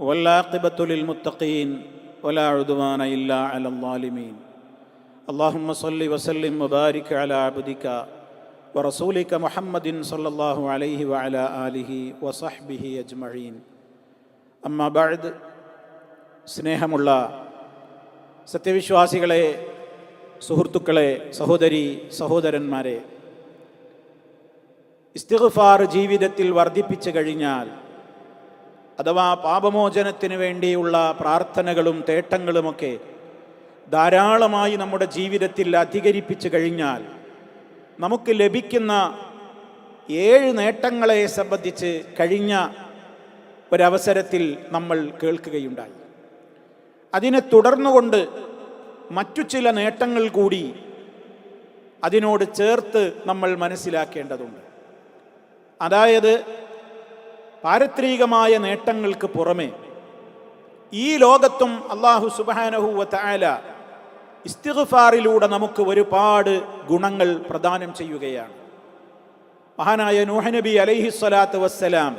والعاقبة للمتقين ولا عدوان إلا على الظالمين اللهم صل وسلم وبارك على عبدك ورسولك محمد صلى الله عليه وعلى آله وصحبه أجمعين أما بعد സ്നേഹമുള്ള സത്യവിശ്വാസികളെ സുഹൃത്തുക്കളെ സഹോദരി സഹോദരന്മാരെ ഇസ്തിഗ്ഫാർ ജീവിതത്തിൽ വർദ്ധിപ്പിച്ചു കഴിഞ്ഞാൽ അഥവാ പാപമോചനത്തിന് വേണ്ടിയുള്ള പ്രാർത്ഥനകളും തേട്ടങ്ങളുമൊക്കെ ധാരാളമായി നമ്മുടെ ജീവിതത്തിൽ അധികരിപ്പിച്ചു കഴിഞ്ഞാൽ നമുക്ക് ലഭിക്കുന്ന ഏഴ് നേട്ടങ്ങളെ സംബന്ധിച്ച് കഴിഞ്ഞ ഒരവസരത്തിൽ നമ്മൾ കേൾക്കുകയുണ്ടായി. അതിനെ തുടർന്നുകൊണ്ട് മറ്റു ചില നേട്ടങ്ങൾ കൂടി അതിനോട് ചേർത്ത് നമ്മൾ മനസ്സിലാക്കേണ്ടതുണ്ട്. അതായത് പാരത്രികമായ നേട്ടങ്ങൾക്ക് പുറമെ ഈ ലോകത്തും അള്ളാഹു സുബാനഹുല തായാല നമുക്ക് ഒരുപാട് ഗുണങ്ങൾ പ്രദാനം ചെയ്യുകയാണ്. മഹാനായ നൂഹനബി അലൈഹിസ്വലാത്തു വസ്സലാം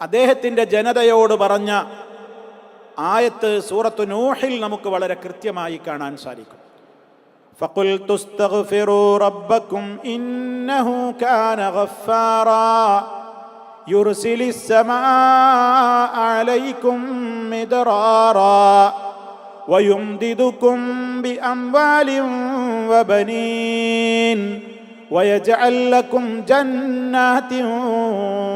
അദ്ദേഹത്തിന്റെ ജനതയോട് പറഞ്ഞ ആയത്ത് സൂറത്തു നൂഹിൽ നമുക്ക് വളരെ കൃത്യമായി കാണാൻ സാധിക്കും. ഫക്കുൽ തുസ്തഗ്ഫിറൂ റബ്ബക്കും ഇന്നഹു കാന يرسل السماء عليكم مدرارا ويمددكم بأموال وبنين ويجعل لكم جنات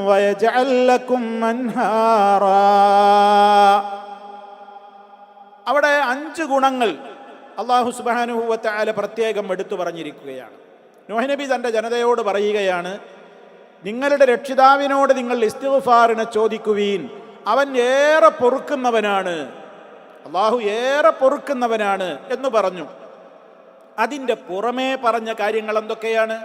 ويجعل لكم أنهارا അവിടെ അഞ്ച് ഗുണങ്ങൾ അള്ളാഹു സുബാനുഭൂവത്തായ പ്രത്യേകം എടുത്തു പറഞ്ഞിരിക്കുകയാണ് നോഹനബി തൻ്റെ ജനതയോട് പറയുകയാണ് നിങ്ങളുടെ രക്ഷിതാവിനോട് നിങ്ങൾ ഇസ്തിഫാറിനെ ചോദിക്കുവീൻ. അവൻ ഏറെ പൊറുക്കുന്നവനാണ്. അള്ളാഹു ഏറെ പൊറുക്കുന്നവനാണ് എന്ന് പറഞ്ഞു. അതിന്റെ പുറമേ പറഞ്ഞ കാര്യങ്ങൾ എന്തൊക്കെയാണ്?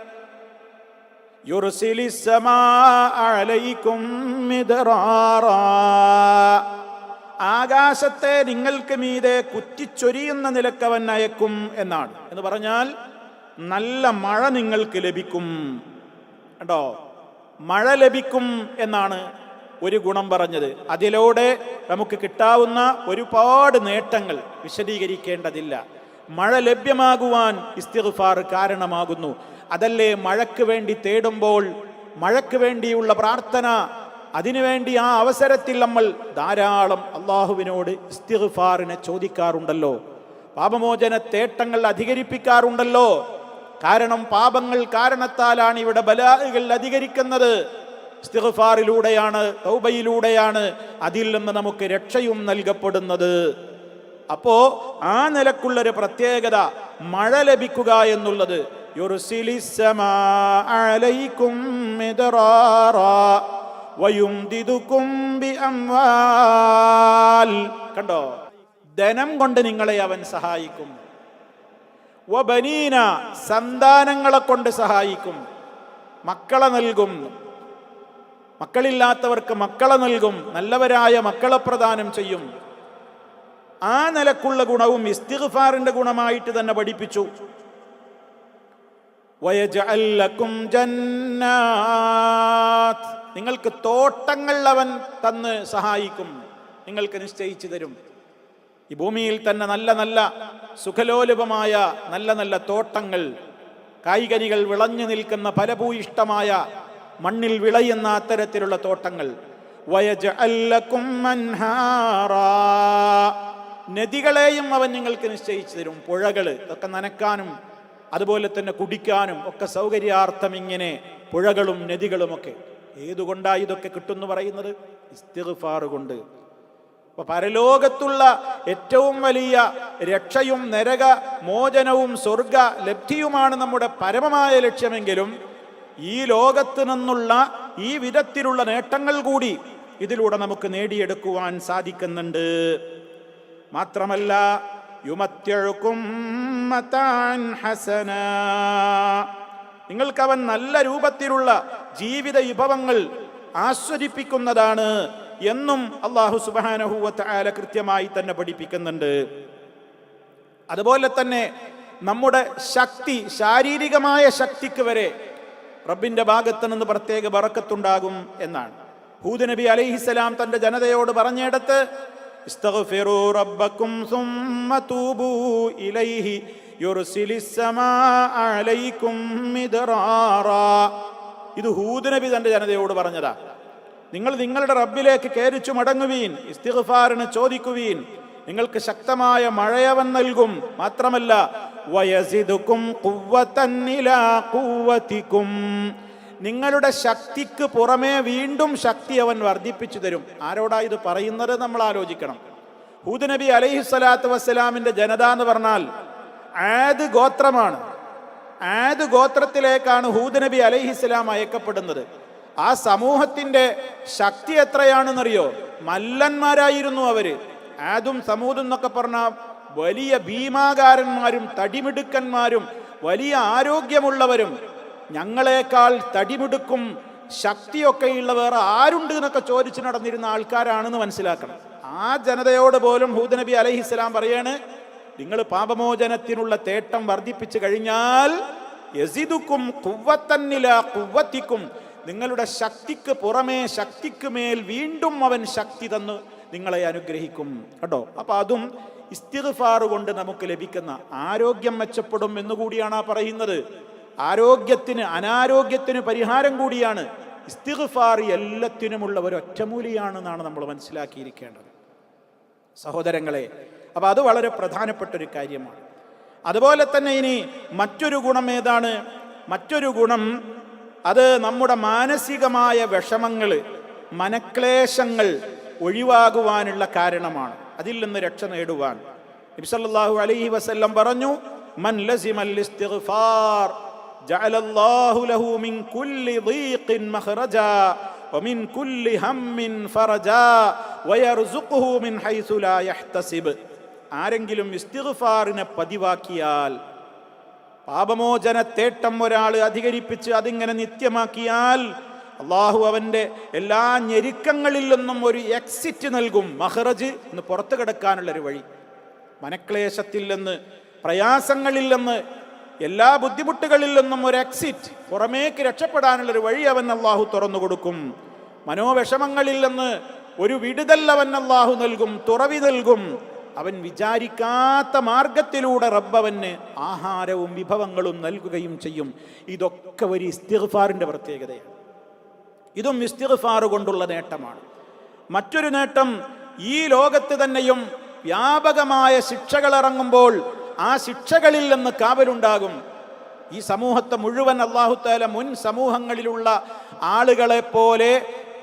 ആകാശത്തെ നിങ്ങൾക്ക് മീതെ കുറ്റിച്ചൊരിയുന്ന നിലക്കവൻ അയക്കും എന്നാണ്. എന്ന് പറഞ്ഞാൽ നല്ല മഴ നിങ്ങൾക്ക് ലഭിക്കും. കേട്ടോ മഴ ലഭിക്കും എന്നാണ് ഒരു ഗുണം പറഞ്ഞത്. അതിലൂടെ നമുക്ക് കിട്ടാവുന്ന ഒരുപാട് നേട്ടങ്ങൾ വിശദീകരിക്കേണ്ടതില്ല. മഴ ലഭ്യമാകുവാൻ ഇസ്തിഗ്ഫാർ കാരണമാകുന്നു. അതല്ലേ മഴയ്ക്ക് വേണ്ടി തേടുമ്പോൾ മഴയ്ക്ക് വേണ്ടിയുള്ള പ്രാർത്ഥന അതിനുവേണ്ടി ആ അവസരത്തിൽ നമ്മൾ ധാരാളം അള്ളാഹുവിനോട് ഇസ്തിഗ്ഫാറിനെ ചോദിക്കാറുണ്ടല്ലോ. പാപമോചന തേട്ടങ്ങൾ അധികരിപ്പിക്കാറുണ്ടല്ലോ. കാരണം പാപങ്ങൾ കാരണത്താലാണ് ഇവിടെ ബലാഹുകൾ അധികരിക്കുന്നത്. ഇസ്തിഗ്ഫാറിലൂടെയാണ് തൗബയിലൂടെയാണ് അതിൽ നിന്ന് നമുക്ക് രക്ഷയും നൽകപ്പെടുന്നത്. അപ്പോ ആ നിലക്കുള്ളൊരു പ്രത്യേകത മഴ ലഭിക്കുക എന്നുള്ളത്. കണ്ടോ? ധനം കൊണ്ട് നിങ്ങളെ അവൻ സഹായിക്കും. വബനീന സന്താനങ്ങളെ കൊണ്ട് സഹായിക്കും. മക്കളെ നൽകും. മക്കളില്ലാത്തവർക്ക് മക്കളെ നൽകും. നല്ലവരായ മക്കളെ പ്രദാനം ചെയ്യും. ആ നിലക്കുള്ള ഗുണവും ഇസ്തിഗ്ഫാറിന്റെ ഗുണമായിട്ട് തന്നെ പഠിപ്പിച്ചു. നിങ്ങൾക്ക് തോട്ടങ്ങൾ അവൻ തന്ന് സഹായിക്കും. നിങ്ങൾക്ക് നിശ്ചയിച്ചു തരും. ഈ ഭൂമിയിൽ തന്നെ നല്ല നല്ല സുഖലോലുപമായ നല്ല നല്ല തോട്ടങ്ങൾ കായ്കനികൾ വിളഞ്ഞു നിൽക്കുന്ന ഫലഭൂയിഷ്ടമായ മണ്ണിൽ വിളയുന്ന അത്തരത്തിലുള്ള തോട്ടങ്ങൾ. നദികളെയും അവൻ നിങ്ങൾക്ക് നിശ്ചയിച്ചു തരും. പുഴകൾ ഇതൊക്കെ നനക്കാനും അതുപോലെ തന്നെ കുടിക്കാനും ഒക്കെ സൗകര്യാർത്ഥം ഇങ്ങനെ പുഴകളും നദികളുമൊക്കെ. ഏതുകൊണ്ടാണ് ഇതൊക്കെ കിട്ടുമെന്ന് പറയുന്നത്? ഇസ്തിഗ്ഫാർ കൊണ്ട്. അപ്പൊ പരലോകത്തുള്ള ഏറ്റവും വലിയ രക്ഷയും നരക മോചനവും സ്വർഗ ലബ്ധിയുമാണ് നമ്മുടെ പരമമായ ലക്ഷ്യമെങ്കിലും ഈ ലോകത്ത് നിന്നുള്ള ഈ വിധത്തിലുള്ള നേട്ടങ്ങൾ കൂടി ഇതിലൂടെ നമുക്ക് നേടിയെടുക്കുവാൻ സാധിക്കുന്നുണ്ട്. മാത്രമല്ല യുമത്യഴുക്കും ഹസന. നിങ്ങൾക്കവൻ നല്ല രൂപത്തിലുള്ള ജീവിത വിഭവങ്ങൾ ആസ്വദിപ്പിക്കുന്നതാണ് എന്നും അള്ളാഹു സുബാനഹുവത്ത് ആല കൃത്യമായി തന്നെ പഠിപ്പിക്കുന്നുണ്ട്. അതുപോലെ തന്നെ നമ്മുടെ ശക്തി ശാരീരികമായ ശക്തിക്ക് വരെ റബ്ബിന്റെ ഭാഗത്ത് നിന്ന് പ്രത്യേക ബറക്കത്തുണ്ടാകും എന്നാണ്. ഹൂദ് നബി അലൈഹിസലാം തന്റെ ജനതയോട് പറഞ്ഞെടുത്ത് ഇത് ഹൂദ് നബി തന്റെ ജനതയോട് പറഞ്ഞതാ. നിങ്ങൾ നിങ്ങളുടെ റബ്ബിലേക്ക് കയറിച്ചു മടങ്ങുവീൻ ഇസ്തിഗ്ഫാറിന് ചോദിക്കുവീൻ. നിങ്ങൾക്ക് ശക്തമായ മഴയവൻ നൽകും. മാത്രമല്ല നിങ്ങളുടെ ശക്തിക്ക് പുറമേ വീണ്ടും ശക്തി അവൻ വർദ്ധിപ്പിച്ചു തരും. ആരോടാ ഇത് പറയുന്നത് നമ്മൾ ആലോചിക്കണം. ഹൂദ് നബി അലൈഹി സ്വലാത്തു വസ്സലാമിന്റെ ജനത എന്ന് പറഞ്ഞാൽ ആദ് ഗോത്രമാണ്. ആദ് ഗോത്രത്തിലേക്കാണ് ഹൂദ് നബി അലൈഹിസ്സലാം അയക്കപ്പെടുന്നത്. ആ സമൂഹത്തിന്റെ ശക്തി എത്രയാണെന്നറിയോ? മല്ലന്മാരായിരുന്നു അവർ. ആദും സമൂതും എന്നൊക്കെ പറഞ്ഞ വലിയ ഭീമാകാരന്മാരും തടിമിടുക്കന്മാരും വലിയ ആരോഗ്യമുള്ളവരും. ഞങ്ങളെക്കാൾ തടിമിടുക്കും ശക്തിയൊക്കെയുള്ള വേറെ ആരുണ്ട് എന്നൊക്കെ ചോദിച്ചു നടന്നിരുന്ന ആൾക്കാരാണെന്ന് മനസ്സിലാക്കണം. ആ ജനതയോട് പോലും ഹൂദനബി നബി ഇസ്ലാം പറയാണ് നിങ്ങൾ പാപമോചനത്തിനുള്ള തേട്ടം വർദ്ധിപ്പിച്ചു കഴിഞ്ഞാൽ യസിദുക്കും കുവ്വത്തന്നില കുവ്വത്തിക്കും നിങ്ങളുടെ ശക്തിക്ക് പുറമേ ശക്തിക്ക് മേൽ വീണ്ടും അവൻ ശക്തി തന്ന് നിങ്ങളെ അനുഗ്രഹിക്കും. കേട്ടോ? അപ്പൊ അതും ഇസ്തിഗ്ഫാർ കൊണ്ട് നമുക്ക് ലഭിക്കുന്ന ആരോഗ്യം മെച്ചപ്പെടും എന്നുകൂടിയാണ് ആ പറയുന്നത്. ആരോഗ്യത്തിന് അനാരോഗ്യത്തിന് പരിഹാരം കൂടിയാണ്. ഇസ്തിഗ്ഫാർ എല്ലാത്തിനുമുള്ള ഒരു ഒറ്റമൂലിയാണെന്നാണ് നമ്മൾ മനസ്സിലാക്കിയിരിക്കേണ്ടത്. സഹോദരങ്ങളെ അപ്പോൾ അത് വളരെ പ്രധാനപ്പെട്ട ഒരു കാര്യമാണ്. അതുപോലെ തന്നെ ഇനി മറ്റൊരു ഗുണം ഏതാണ്? മറ്റൊരു ഗുണം അത് നമ്മുടെ മാനസികമായ വിഷമങ്ങൾ മനക്ലേശങ്ങൾ ഒഴിവാകുവാനുള്ള കാരണമാണ്. അതിൽ നിന്ന് രക്ഷ നേടുവാൻ. നബിസല്ലാഹു അലൈഹി വസല്ലം പറഞ്ഞു മൻ ലസിമൽ ഇസ്തിഗ്ഫാർ ജഅലല്ലാഹു ലഹു മിൻ കുല്ലി വമിൻ കുല്ലി വയർസുഖുഹു മിൻ ഹൈസു ലാ യഹ്തസിബ്. ആരെങ്കിലും ഇസ്തിഗ്ഫാറിനെ പതിവാക്കിയാൽ പാപമോചന തേട്ടം ഒരാൾ അധികരിപ്പിച്ച് അതിങ്ങനെ നിത്യമാക്കിയാൽ അള്ളാഹു അവന്റെ എല്ലാ ഞെരുക്കങ്ങളിൽ നിന്നും ഒരു എക്സിറ്റ് നൽകും. മഹ്റജ് എന്ന് പുറത്തു കിടക്കാനുള്ളൊരു വഴി. മനക്ലേശത്തിൽ നിന്ന് പ്രയാസങ്ങളിൽ നിന്ന് എല്ലാ ബുദ്ധിമുട്ടുകളിൽ നിന്നും ഒരു എക്സിറ്റ് പുറമേക്ക് രക്ഷപ്പെടാനുള്ളൊരു വഴി അവൻ അള്ളാഹു തുറന്നു കൊടുക്കും. മനോവിഷമങ്ങളിൽ നിന്ന് ഒരു വിടുതൽ അവൻ അള്ളാഹു നൽകും തുറവി നൽകും. അവൻ വിചാരിക്കാത്ത മാർഗത്തിലൂടെ റബ്ബവന് ആഹാരവും വിഭവങ്ങളും നൽകുകയും ചെയ്യും. ഇതൊക്കെ ഒരു ഇസ്തിഗ്ഫാറിന്റെ പ്രത്യേകതയാണ്. ഇതും ഇസ്തിഗ്ഫാർ കൊണ്ടുള്ള നേട്ടമാണ്. മറ്റൊരു നേട്ടം ഈ ലോകത്ത് തന്നെയും വ്യാപകമായ ശിക്ഷകൾ ഇറങ്ങുമ്പോൾ ആ ശിക്ഷകളിൽ നിന്ന് കാവലുണ്ടാകും. ഈ സമൂഹത്തെ മുഴുവൻ അള്ളാഹുത്താല മുൻ സമൂഹങ്ങളിലുള്ള ആളുകളെ പോലെ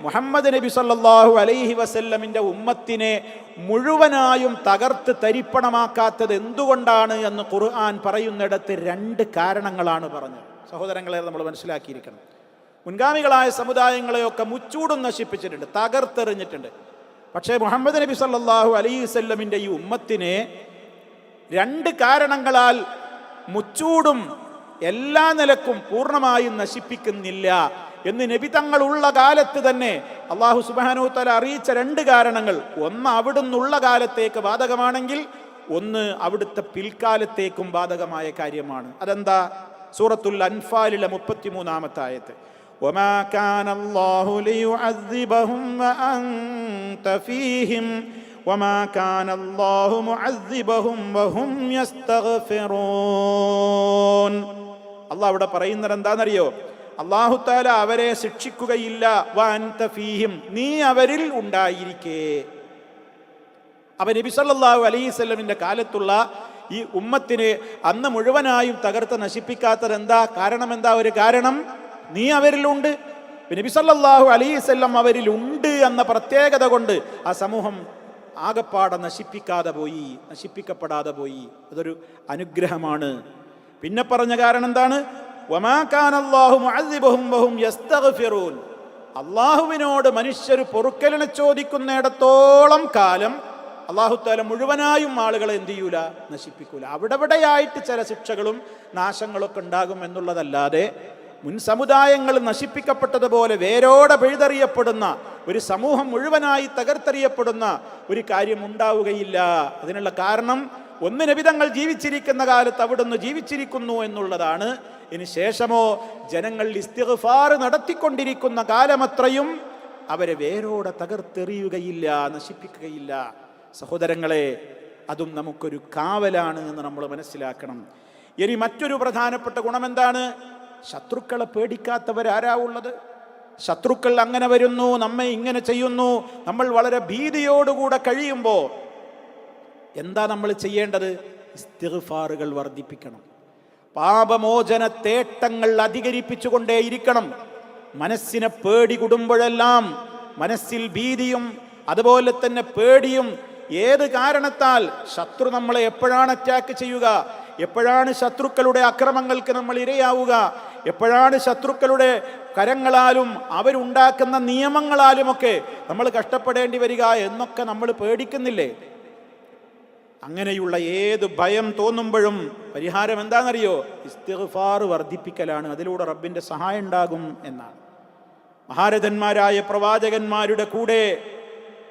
മുഹമ്മദ് നബി സല്ലാഹു അലൈഹി വസല്ലമിന്റെ ഉമ്മത്തിനെ മുഴുവനായും തകർത്ത് തരിപ്പണമാക്കാത്തത് എന്തുകൊണ്ടാണ് എന്ന് ഖുർആൻ പറയുന്നിടത്ത് രണ്ട് കാരണങ്ങളാണ് പറഞ്ഞത്. സഹോദരങ്ങളെ നമ്മൾ മനസ്സിലാക്കിയിരിക്കണം. മുൻഗാമികളായ സമുദായങ്ങളെയൊക്കെ മുച്ചൂടും നശിപ്പിച്ചിട്ടുണ്ട് തകർത്തെറിഞ്ഞിട്ടുണ്ട്. പക്ഷേ മുഹമ്മദ് നബി സല്ലാഹു അലൈഹി വസ്ല്ലമിന്റെ ഈ ഉമ്മത്തിനെ രണ്ട് കാരണങ്ങളാൽ മുച്ചൂടും എല്ലാ നിലക്കും പൂർണമായും നശിപ്പിക്കുന്നില്ല. എന്ന് നബി തങ്ങളുള്ള കാലത്ത് തന്നെ അള്ളാഹു സുബാനു തല അറിയിച്ച രണ്ട് കാരണങ്ങൾ ഒന്ന് അവിടുന്നുള്ള കാലത്തേക്ക് ബാധകമാണെങ്കിൽ ഒന്ന് അവിടുത്തെ പിൽക്കാലത്തേക്കും ബാധകമായ കാര്യമാണ് അതെന്താ സൂറത്തുൽ അൻഫാലിലെ മുപ്പത്തിമൂന്നാമത്തെ ആയത്ത് وما كان الله ليعذبهم وأنت فيهم وما كان الله معذبهم وهم يستغفرون അള്ളാഹ് അവിടെ പറയുന്നത് എന്താണെന്നറിയോ അള്ളാഹു താല അവരെ ശിക്ഷിക്കുകയില്ല. വാൻത ഫീഹിം. നീ അവരിൽ ഉണ്ടായിരിക്കേ. അവ നബി സല്ലല്ലാഹു അലൈഹി സ്വലമിന്റെ കാലത്തുള്ള ഈ ഉമ്മത്തിനെ അന്ന് മുഴുവനായും തകർത്ത് നശിപ്പിക്കാത്തത് എന്താ കാരണം എന്താ ഒരു കാരണം? നീ അവരിലുണ്ട്. നബി സല്ലല്ലാഹു അലൈഹി സ്വല്ലം അവരിലുണ്ട് എന്ന പ്രത്യേകത കൊണ്ട് ആ സമൂഹം ആകപ്പാടെ നശിപ്പിക്കാതെ പോയി നശിപ്പിക്കപ്പെടാതെ പോയി. അതൊരു അനുഗ്രഹമാണ്. പിന്നെ പറഞ്ഞ കാരണം എന്താണ്? അള്ളാഹുവിനോട് മനുഷ്യർ പൊറുക്കലിനെ ചോദിക്കുന്നിടത്തോളം കാലം അള്ളാഹുത്താല മുഴുവനായും ആളുകളെ എന്ത് ചെയ്യൂല? നശിപ്പിക്കൂല. അവിടെവിടെയായിട്ട് ചില ശിക്ഷകളും നാശങ്ങളൊക്കെ ഉണ്ടാകും എന്നുള്ളതല്ലാതെ മുൻ സമുദായങ്ങൾ നശിപ്പിക്കപ്പെട്ടതുപോലെ വേരോടെ പിഴുതെറിയപ്പെടുന്ന ഒരു സമൂഹം മുഴുവനായി തകർത്തെറിയപ്പെടുന്ന ഒരു കാര്യം ഉണ്ടാവുകയില്ല. അതിനുള്ള കാരണം ഒന്ന് നബിതങ്ങൾ ജീവിച്ചിരിക്കുന്ന കാലത്ത് അവിടുന്ന് ജീവിച്ചിരിക്കുന്നു എന്നുള്ളതാണ്. ഇനി ശേഷമോ ജനങ്ങൾ ഇസ്തിഗ്ഫാർ നടത്തിക്കൊണ്ടിരിക്കുന്ന കാലമത്രയും അവരെ വേരോടെ തകർത്തെറിയുകയില്ല നശിപ്പിക്കുകയില്ല. സഹോദരങ്ങളെ അതും നമുക്കൊരു കാവലാണ് എന്ന് നമ്മൾ മനസ്സിലാക്കണം. ഇനി മറ്റൊരു പ്രധാനപ്പെട്ട ഗുണമെന്താണ്? ശത്രുക്കളെ പേടിക്കാത്തവരാരാ ഉള്ളത് ശത്രുക്കൾ അങ്ങനെ വരുന്നു നമ്മെ ഇങ്ങനെ ചെയ്യുന്നു നമ്മൾ വളരെ ഭീതിയോടുകൂടെ കഴിയുമ്പോൾ എന്താ നമ്മൾ ചെയ്യേണ്ടത്? ഇസ്തിഗ്ഫാറുകൾ വർദ്ധിപ്പിക്കണം. പാപമോചന തേട്ടങ്ങൾ അധികരിപ്പിച്ചുകൊണ്ടേയിരിക്കണം. മനസ്സിനെ പേടി കുടുമ്പോഴെല്ലാം മനസ്സിൽ ഭീതിയും അതുപോലെ തന്നെ പേടിയും ഏത് കാരണത്താൽ ശത്രു നമ്മളെ എപ്പോഴാണ് അറ്റാക്ക് ചെയ്യുക? എപ്പോഴാണ് ശത്രുക്കളുടെ അക്രമങ്ങൾക്ക് നമ്മൾ ഇരയാവുക? എപ്പോഴാണ് ശത്രുക്കളുടെ കരങ്ങളാലും അവരുണ്ടാക്കുന്ന നിയമങ്ങളാലുമൊക്കെ നമ്മൾ കഷ്ടപ്പെടേണ്ടി വരിക എന്നൊക്കെ നമ്മൾ പേടിക്കുന്നില്ലേ? അങ്ങനെയുള്ള ഏത് ഭയം തോന്നുമ്പോഴും പരിഹാരം എന്താണെന്നറിയോ? ഇസ്തിഗ്ഫാർ വർദ്ധിപ്പിക്കലാണ്. അതിലൂടെ റബ്ബിന്റെ സഹായം ഉണ്ടാകും എന്നാണ്. മഹാരഥന്മാരായ പ്രവാചകന്മാരുടെ കൂടെ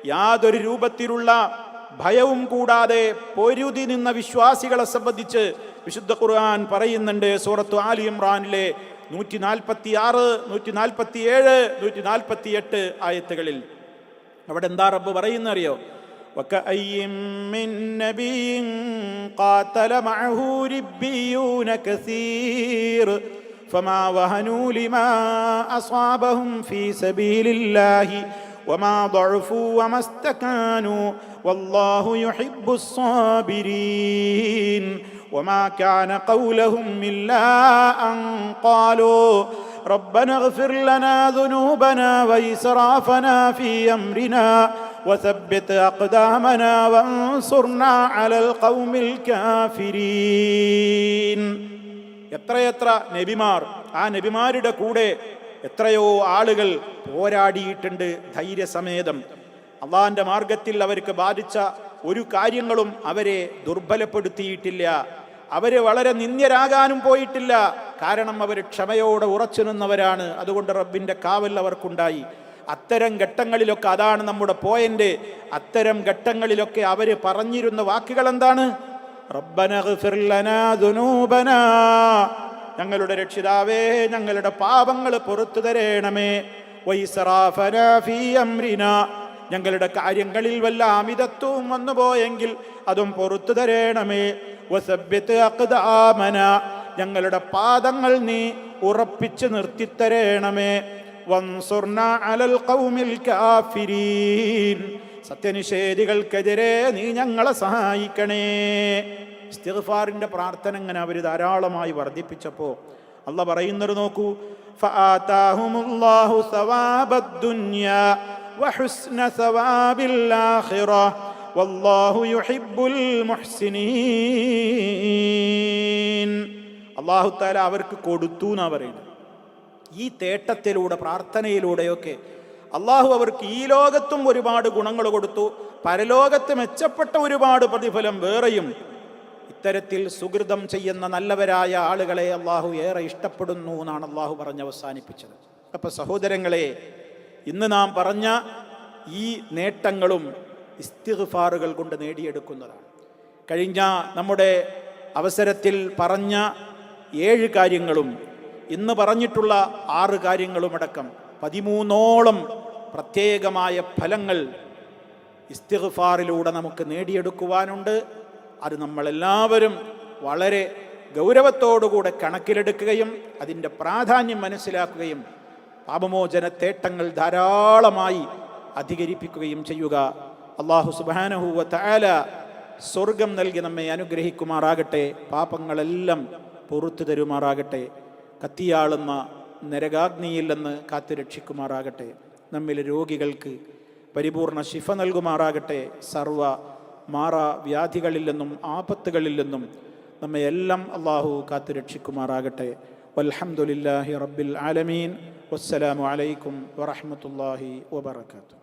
യാതൊരു രൂപത്തിലുള്ള ഭയവും കൂടാതെ പൊരുതി നിന്ന വിശ്വാസികളെ സംബന്ധിച്ച് വിശുദ്ധ ഖുർആൻ പറയുന്നുണ്ട്. സൂറത്ത് ആലി ഇമ്രാനിലെ നൂറ്റി നാൽപ്പത്തി ആറ് നൂറ്റി നാൽപ്പത്തി ഏഴ് നൂറ്റി നാൽപ്പത്തി എട്ട് ആയത്തുകളിൽ. അവിടെ എന്താ റബ്ബ് പറയുന്നറിയോ? وكأي من نبي قاتل معه ربيون كثير فما وهنوا لما أصابهم في سبيل الله وما ضعفوا وما استكانوا والله يحب الصابرين وما كان قولهم إلا أن قالوا ربنا اغفر لنا ذنوبنا وإسرافنا في أمرنا وثبت أقدامنا وانصرنا على القوم الكافرين എത്രയെത്ര നബിമാർ ആ നബിമാരുടെ കൂടെ എത്രയോ ആളുകൾ പോരാടിയിട്ടുണ്ട് ധൈര്യസമേതം അള്ളാഹിന്റെ മാർഗത്തിൽ അവർക്ക് ബാധിച്ച ഒരു കാര്യങ്ങളും അവരെ ദുർബലപ്പെടുത്തിയിട്ടില്ല അവര് വളരെ നിന്ദ്യരാകാനും പോയിട്ടില്ല കാരണം അവർ ക്ഷമയോടെ ഉറച്ചു നിന്നവരാണ് അതുകൊണ്ട് റബ്ബിന്റെ കാവൽ അവർക്കുണ്ടായി അത്തരം ഘട്ടങ്ങളിലൊക്കെ അതാണ് നമ്മുടെ പോയിന്റ്. അത്തരം ഘട്ടങ്ങളിലൊക്കെ അവർ പറഞ്ഞിരുന്ന വാക്കുകൾ എന്താണ്? ഞങ്ങളുടെ രക്ഷിതാവേ ഞങ്ങളുടെ പാപങ്ങൾ പുറത്തു തരേണമേ. ഞങ്ങളുടെ കാര്യങ്ങളിൽ വല്ല അമിതത്വവും വന്നുപോയെങ്കിൽ അതും പുറത്തു തരേണമേ. ഞങ്ങളുടെ പാദങ്ങൾ നീ ഉറപ്പിച്ചു നിർത്തിത്തരേണമേ. സത്യനിഷേധികൾക്കെതിരെ നീ ഞങ്ങളെ സഹായിക്കണേ. ഇസ്തിഗ്ഫാറിന്റെ പ്രാർത്ഥന ഇങ്ങനെ അവർ ധാരാളമായി വർദ്ധിപ്പിച്ചപ്പോൾ അല്ല പറയുന്നൊരു നോക്കൂ അള്ളാഹു താല അവർക്ക് കൊടുത്തു എന്നാ പറയുന്നത്. ഈ തേട്ടത്തിലൂടെ പ്രാർത്ഥനയിലൂടെയൊക്കെ അള്ളാഹു അവർക്ക് ഈ ലോകത്തും ഒരുപാട് ഗുണങ്ങൾ കൊടുത്തു. പരലോകത്ത് മെച്ചപ്പെട്ട ഒരുപാട് പ്രതിഫലം വേറെയും. ഇത്തരത്തിൽ സുഹൃതം ചെയ്യുന്ന നല്ലവരായ ആളുകളെ അള്ളാഹു ഏറെ ഇഷ്ടപ്പെടുന്നു എന്നാണ് അള്ളാഹു പറഞ്ഞ് അവസാനിപ്പിച്ചത്. അപ്പൊ സഹോദരങ്ങളെ ഇന്ന് നാം പറഞ്ഞ ഈ നേട്ടങ്ങളും ഇസ്തിഗ്ഫാറുകൾ കൊണ്ട് നേടിയെടുക്കുന്നതാണ്. കഴിഞ്ഞ നമ്മുടെ അവസരത്തിൽ പറഞ്ഞ ഏഴ് കാര്യങ്ങളും ഇന്ന് പറഞ്ഞിട്ടുള്ള ആറ് കാര്യങ്ങളുമടക്കം പതിമൂന്നോളം പ്രത്യേകമായ ഫലങ്ങൾ ഇസ്തിഗ്ഫാറിലൂടെ നമുക്ക് നേടിയെടുക്കുവാനുണ്ട്. അത് നമ്മളെല്ലാവരും വളരെ ഗൗരവത്തോടുകൂടെ കണക്കിലെടുക്കുകയും അതിന്റെ പ്രാധാന്യം മനസ്സിലാക്കുകയും പാപമോചന തേട്ടങ്ങൾ ധാരാളമായി അധികരിപ്പിക്കുകയും ചെയ്യുക. അള്ളാഹു സുബാനഹുവ തആല സ്വർഗം നൽകി നമ്മെ അനുഗ്രഹിക്കുമാറാകട്ടെ പാപങ്ങളെല്ലാം പുറത്തു തരുമാറാകട്ടെ. കത്തിയാളുന്ന നരകാഗ്നിയിൽ നിന്ന് കാത്തു രക്ഷിക്കുമാറാകട്ടെ. നമ്മിലെ രോഗികൾക്ക് പരിപൂർണ ശിഫ നൽകുമാറാകട്ടെ. സർവ മാറ വ്യാധികളിൽ നിന്നും ആപത്തുകളിൽ നിന്നും നമ്മെ എല്ലാം അള്ളാഹു കാത്തു രക്ഷിക്കുമാറാകട്ടെ. വൽഹംദുലില്ലാഹി റബ്ബിൽ ആലമീൻ. വസ്സലാമു അലൈക്കും വറഹമത്തല്ലാഹി വബറകാതുഹു.